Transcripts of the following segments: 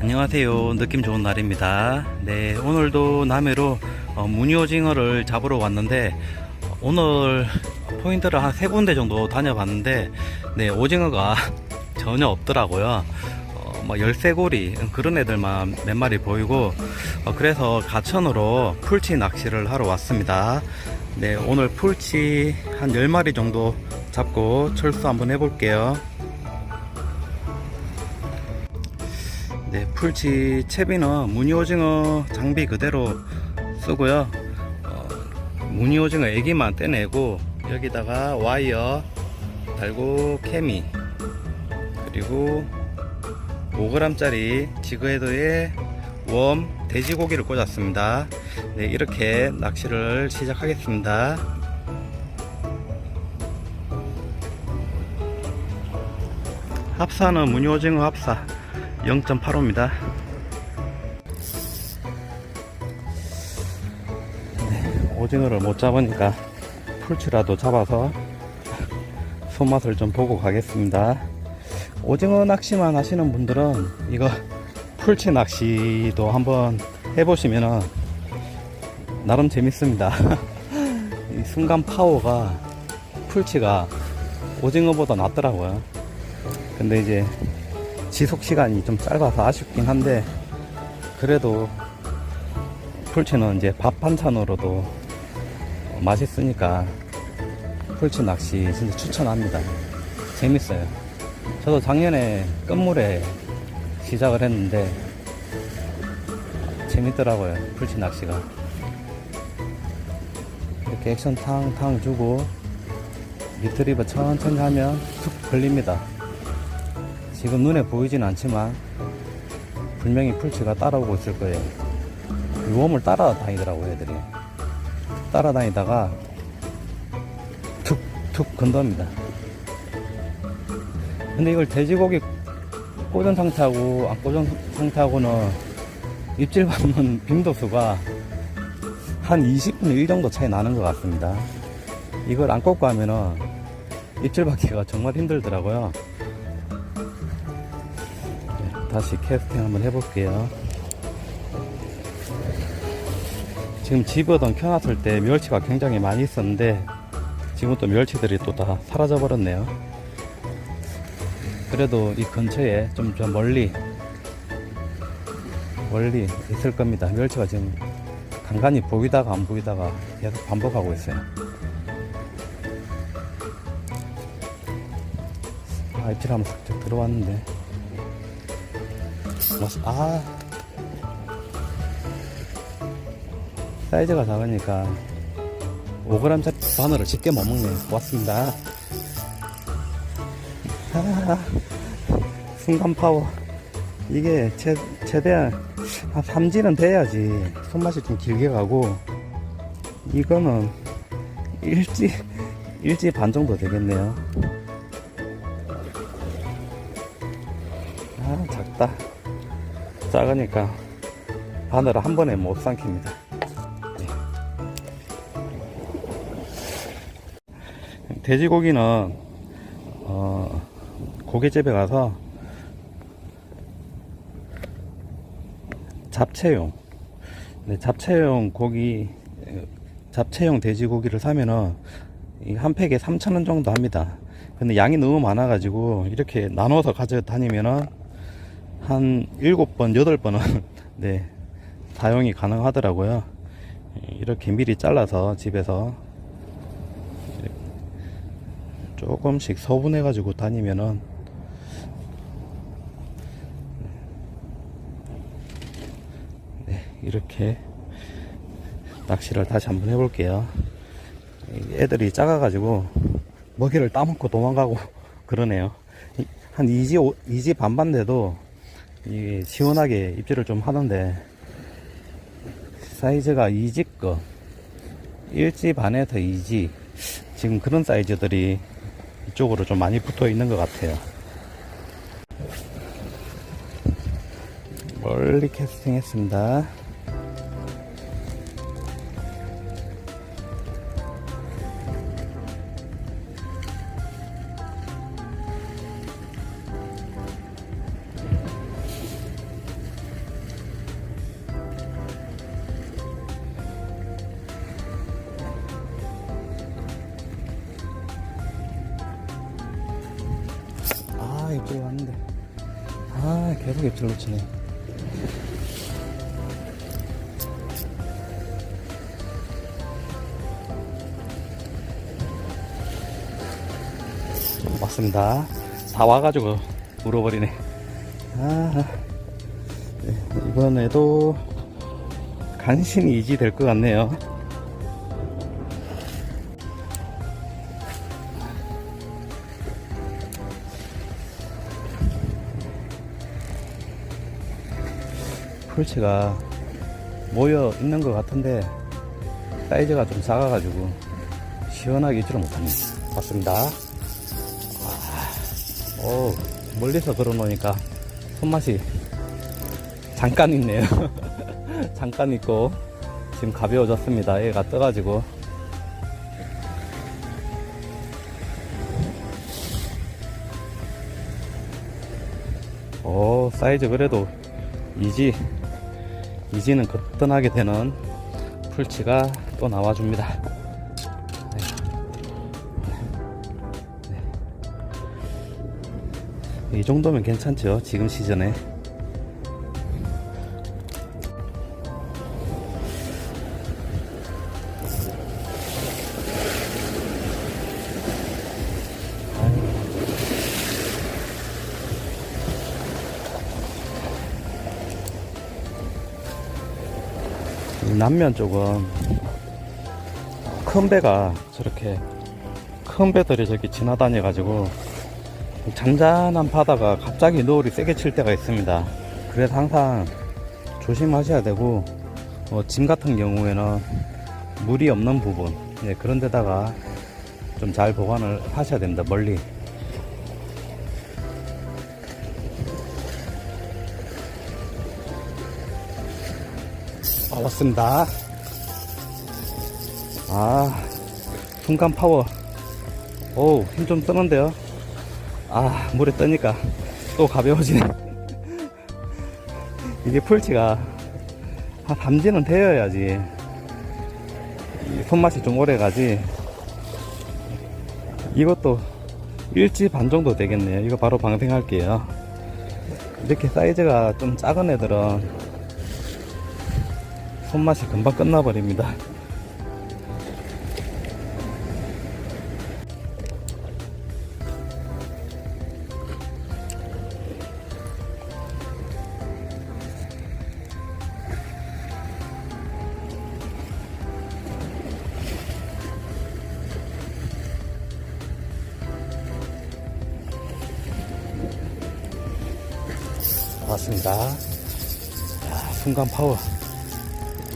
안녕하세요. 느낌 좋은 날입니다. 네, 오늘도 남해로 어, 무늬오징어를 잡으러 왔는데 어, 오늘 포인트를 한 세 군데 정도 다녀봤는데 네, 오징어가 전혀 없더라고요. 어, 뭐 열쇠고리 그런 애들만 몇 마리 보이고 어, 그래서 가천으로 풀치 낚시를 하러 왔습니다. 네, 오늘 풀치 한 10마리 정도 잡고 철수 한번 해볼게요. 네, 풀치 채비는 무늬오징어 장비 그대로 쓰고요. 어, 무늬오징어 애기만 떼내고 여기다가 와이어 달고 케미 그리고 5g짜리 지그헤드에 웜 돼지고기를 꽂았습니다. 네, 이렇게 낚시를 시작하겠습니다. 합사는 무늬오징어 합사 0.85입니다. 네, 오징어를 못 잡으니까 풀치라도 잡아서 손맛을 좀 보고 가겠습니다. 오징어 낚시만 하시는 분들은 이거 풀치 낚시도 한번 해보시면 나름 재밌습니다. 이 순간 파워가 풀치가 오징어보다 낫더라고요. 근데 이제 지속 시간이 좀 짧아서 아쉽긴 한데 그래도 풀치는 이제 밥 반찬으로도 맛있으니까 풀치 낚시 진짜 추천합니다. 재밌어요. 저도 작년에 끝물에 시작을 했는데 재밌더라고요. 풀치 낚시가. 이렇게 액션 탕탕 주고 리트리버 천천히 하면 툭 걸립니다. 지금 눈에 보이진 않지만 분명히 풀치가 따라오고 있을 거예요. 웜을 따라다니더라고요, 애들이. 따라다니다가 툭툭 건답니다. 근데 이걸 돼지고기 꽂은 상태하고 안 꽂은 상태하고는 입질 받는 빈도수가 한 20분의 1 정도 차이 나는 것 같습니다. 이걸 안 꽂고 하면은 입질 받기가 정말 힘들더라고요. 다시 캐스팅 한번 해볼게요. 지금 집어던 켜놨을 때 멸치가 굉장히 많이 있었는데 지금 또 멸치들이 또 다 사라져 버렸네요. 그래도 이 근처에 좀저 멀리 멀리 있을 겁니다. 멸치가 지금 간간히 보이다가 안 보이다가 계속 반복하고 있어요. 아, 입질 한번 살짝 들어왔는데. 맞- 아. 사이즈가 작으니까 5g짜리 바늘을 쉽게 못 먹네. 고맙습니다. 아, 순간 파워. 이게 최, 최대한 한 3지는 돼야지. 손맛이 좀 길게 가고 이거는 일지 일지 반 정도 되겠네요. 아 작다 작으니까 바늘을 한 번에 못 삼킵니다. 네. 돼지고기는 어, 고깃집에 가서 잡채용, 네, 잡채용 고기, 어, 잡채용 돼지고기를 사면은 이한 팩에 3,000원 정도 합니다. 근데 양이 너무 많아 가지고 이렇게 나눠서 가져다니면은 한 7번, 8번은 네, 사용이 가능하더라고요. 이렇게 미리 잘라서 집에서 조금씩 소분해 가지고 다니면은 네, 이렇게 낚시를 다시 한번 해볼게요. 애들이 작아가지고 먹이를 따먹고 도망가고 그러네요. 한 2지, 2지 반반 돼도 이게 시원하게 입질을 좀 하던데 사이즈가 2지 거. 1지 반에서 2지. 지금 그런 사이즈들이 이쪽으로 좀 많이 붙어 있는 것 같아요. 멀리 캐스팅 했습니다 계속 입질 놓치네. 맞습니다. 다 와가지고 물어버리네. 아, 네, 이번에도 간신히 이지 될 것 같네요. 풀치가 모여 있는 것 같은데 사이즈가 좀 작아가지고 시원하게 입지를 못합니다. 맞습니다. 아, 오, 멀리서 걸어 놓으니까 손맛이 잠깐 있네요. 잠깐 있고 지금 가벼워졌습니다. 얘가 떠가지고 오 사이즈 그래도 이지 이지는 거뜬하게 되는 풀치가 또 나와줍니다. 네. 네. 이 정도면 괜찮죠? 지금 시즌에. 남면 쪽은 큰 배가 저렇게 큰 배들이 저기 지나다녀 가지고 잔잔한 바다가 갑자기 노을이 세게 칠 때가 있습니다. 그래서 항상 조심하셔야 되고 어, 짐 같은 경우에는 물이 없는 부분 예, 그런 데다가 좀 잘 보관을 하셔야 됩니다 멀리 아, 왔습니다. 아, 순간 파워. 오, 힘좀 뜨는데요. 아, 물에 뜨니까 또 가벼워지네. 이게 풀치가 한 밤지는 되어야지. 이 손맛이 좀 오래 가지. 이것도 일지 반 정도 되겠네요. 이거 바로 방생할게요. 이렇게 사이즈가 좀 작은 애들은 손맛이 금방 끝나버립니다. 맞습니다. 야, 순간 파워.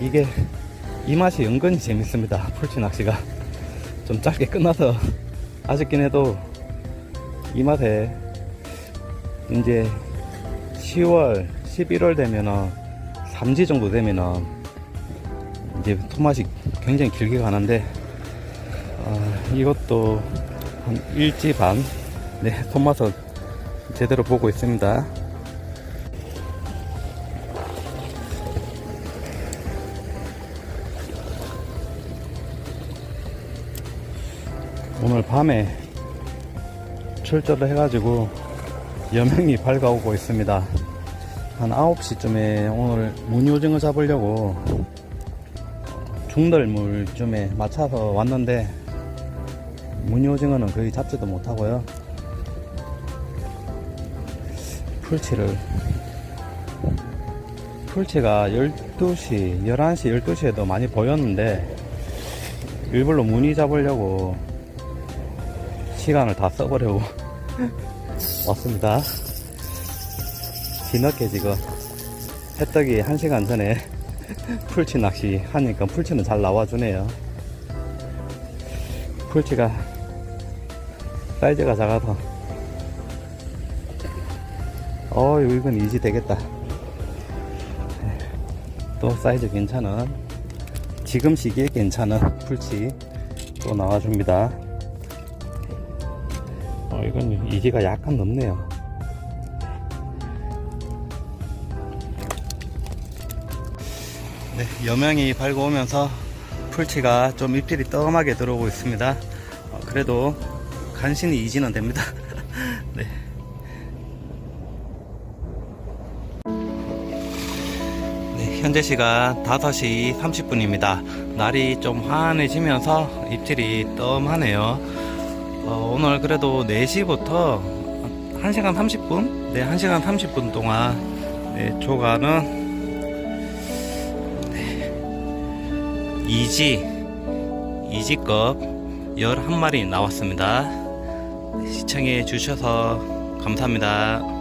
이게 이 맛이 은근히 재밌습니다. 풀치 낚시가 좀 짧게 끝나서 아쉽긴 해도 이 맛에 이제 10월, 11월 되면은 3지 정도 되면은 이제 토맛이 굉장히 길게 가는데 아, 이것도 한 1지 반 네, 손맛을 제대로 보고 있습니다. 오늘 밤에 출조를 해가지고 여명이 밝아오고 있습니다. 한 9시쯤에 오늘 무늬오징어 잡으려고 중덜물쯤에 맞춰서 왔는데 무늬오징어는 거의 잡지도 못하고요. 풀치를 풀치가 12시, 11시, 12시에도 많이 보였는데 일부러 무늬 잡으려고 시간을 다 써버려고 왔습니다. 뒤늦게 지금 해떡이 1시간 전에 풀치 낚시 하니까 풀치는 잘 나와주네요. 풀치가 사이즈가 작아서 어 이건 이지 되겠다. 또 사이즈 괜찮은 지금 시기에 괜찮은 풀치 또 나와줍니다. 이건 이지가 약간 넘네요 네, 여명이 밝고 오면서 풀치가 좀 입질이 떠음하게 들어오고 있습니다 어, 그래도 간신히 이지는 됩니다 네. 네, 현재 시간 5시 30분입니다. 날이 좀 환해지면서 입질이 뜸하네요. 어, 오늘 그래도 4시부터 1시간 30분? 네, 1시간 30분 동안 네, 조가는 네, 2지, 2지급 11마리 나왔습니다. 네, 시청해 주셔서 감사합니다.